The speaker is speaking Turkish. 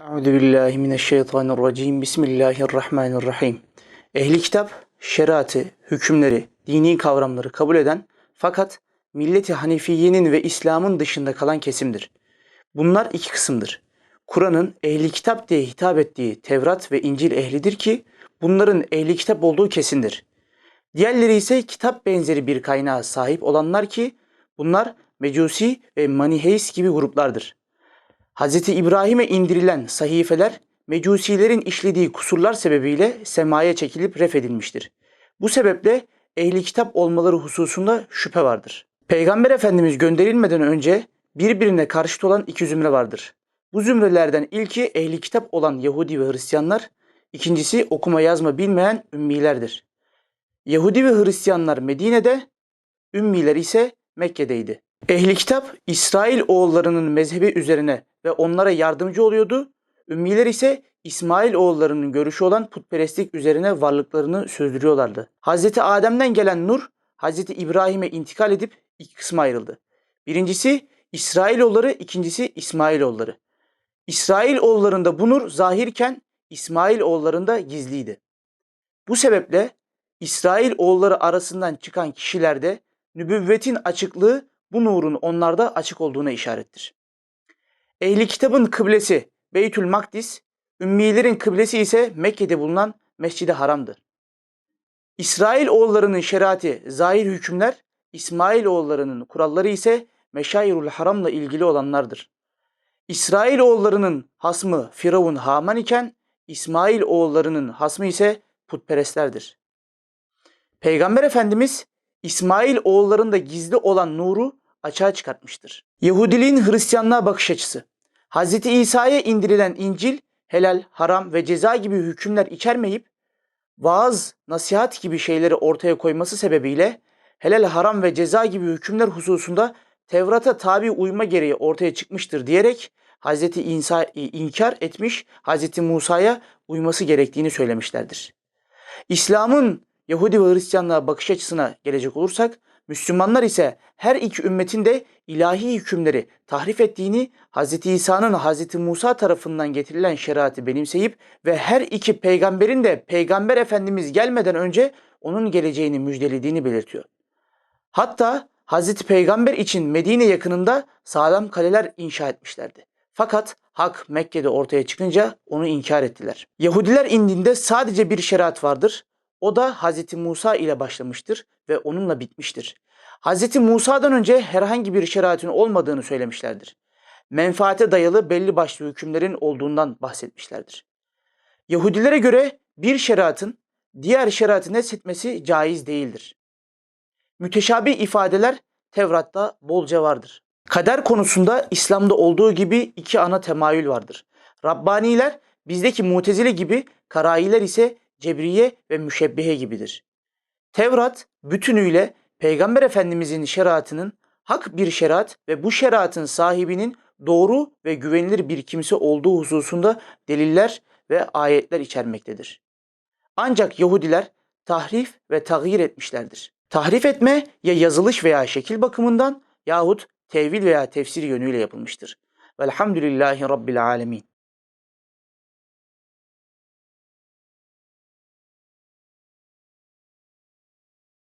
Euzu billahi mineşşeytanirracim. Bismillahirrahmanirrahim. Ehli kitap şeriatı, hükümleri, dini kavramları kabul eden fakat milleti Hanifiye'nin ve İslam'ın dışında kalan kesimdir. Bunlar iki kısımdır. Kur'an'ın ehli kitap diye hitap ettiği Tevrat ve İncil ehlidir ki bunların ehli kitap olduğu kesindir. Diğerleri ise kitap benzeri bir kaynağa sahip olanlar ki bunlar Mecusi ve Maniheist gibi gruplardır. Hz. İbrahim'e indirilen sahifeler mecusilerin işlediği kusurlar sebebiyle semaya çekilip ref edilmiştir. Bu sebeple ehli kitap olmaları hususunda şüphe vardır. Peygamber Efendimiz gönderilmeden önce birbirine karşıt olan iki zümre vardır. Bu zümrelerden ilki ehli kitap olan Yahudi ve Hristiyanlar, ikincisi okuma yazma bilmeyen ümmilerdir. Yahudi ve Hristiyanlar Medine'de, ümmiler ise Mekke'deydi. Ehli kitap İsrail oğullarının mezhebi üzerine ve onlara yardımcı oluyordu. Ümmiler ise İsmail oğullarının görüşü olan putperestlik üzerine varlıklarını sürdürüyorlardı. Hz. Adem'den gelen nur Hz. İbrahim'e intikal edip iki kısma ayrıldı. Birincisi İsrail oğulları, ikincisi İsmail oğulları. İsrail oğullarında bu nur zahirken İsmail oğullarında gizliydi. Bu sebeple İsrail oğulları arasından çıkan kişilerde nübüvvetin açıklığı bu nurun onlarda açık olduğuna işarettir. Ehli kitabın kıblesi Beytül Makdis, ümmilerin kıblesi ise Mekke'de bulunan Mescid-i Haram'dır. İsrail oğullarının şeriatı zahir hükümler, İsmail oğullarının kuralları ise Meşairul Haram'la ilgili olanlardır. İsrail oğullarının hasmı Firavun Haman iken İsmail oğullarının hasmı ise putperestlerdir. Peygamber Efendimiz İsmail oğullarında gizli olan nuru açığa çıkartmıştır. Yahudiliğin Hristiyanlığa bakış açısı. Hz. İsa'ya indirilen İncil helal, haram ve ceza gibi hükümler içermeyip vaaz, nasihat gibi şeyleri ortaya koyması sebebiyle helal, haram ve ceza gibi hükümler hususunda Tevrat'a tabi uyma gereği ortaya çıkmıştır diyerek Hz. İsa inkar etmiş, Hz. Musa'ya uyması gerektiğini söylemişlerdir. İslam'ın Yahudi ve Hristiyanlığa bakış açısına gelecek olursak, Müslümanlar ise her iki ümmetin de ilahi hükümleri tahrif ettiğini, Hz. İsa'nın Hz. Musa tarafından getirilen şeriatı benimseyip ve her iki peygamberin de Peygamber Efendimiz gelmeden önce onun geleceğini müjdelediğini belirtiyor. Hatta Hz. Peygamber için Medine yakınında sağlam kaleler inşa etmişlerdi. Fakat hak Mekke'de ortaya çıkınca onu inkar ettiler. Yahudiler indinde sadece bir şeriat vardır. O da Hz. Musa ile başlamıştır ve onunla bitmiştir. Hz. Musa'dan önce herhangi bir şeriatın olmadığını söylemişlerdir. Menfaate dayalı belli başlı hükümlerin olduğundan bahsetmişlerdir. Yahudilere göre bir şeriatın diğer şeriatı neshetmesi caiz değildir. Müteşabi ifadeler Tevrat'ta bolca vardır. Kader konusunda İslam'da olduğu gibi iki ana temayül vardır. Rabbaniler bizdeki mutezile gibi, karayiler ise cebriye ve müşebbihe gibidir. Tevrat bütünüyle Peygamber Efendimizin şeriatının hak bir şeriat ve bu şeriatın sahibinin doğru ve güvenilir bir kimse olduğu hususunda deliller ve ayetler içermektedir. Ancak Yahudiler tahrif ve tağyir etmişlerdir. Tahrif etme ya yazılış veya şekil bakımından yahut tevil veya tefsir yönüyle yapılmıştır. Velhamdülillahi Rabbil Alemin.